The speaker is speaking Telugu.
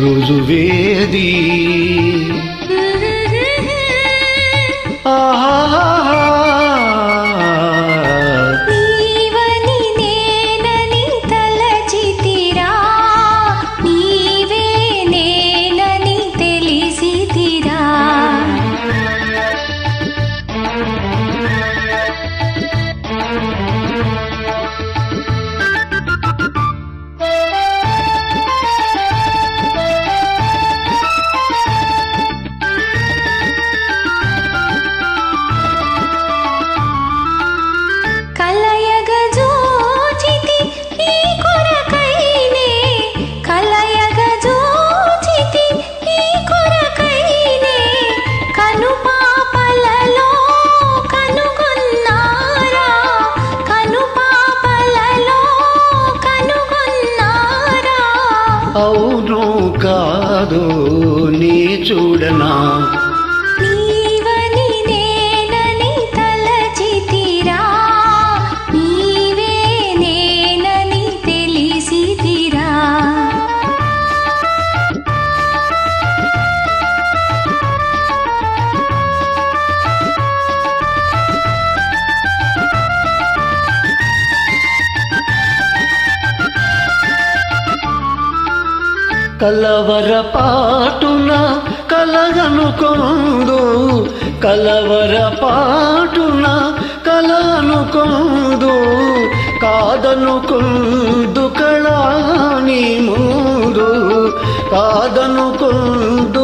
రుజువేది ఆహా అవును కాదు నీ చూడనా? కలవర పాటున కలగనుకొందు కలవర పాటున కలనుకొందు కాదనుకొందు కళాని ముందు కాదనుకొందు